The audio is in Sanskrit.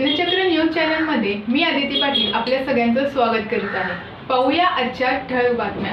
जनचक्र न्यूज चॅनलमध्ये मी आदिती पाटील आपल्या सगळ्यांचं स्वागत करीत आहे. पाहूया आजच्या ठळक बातम्या.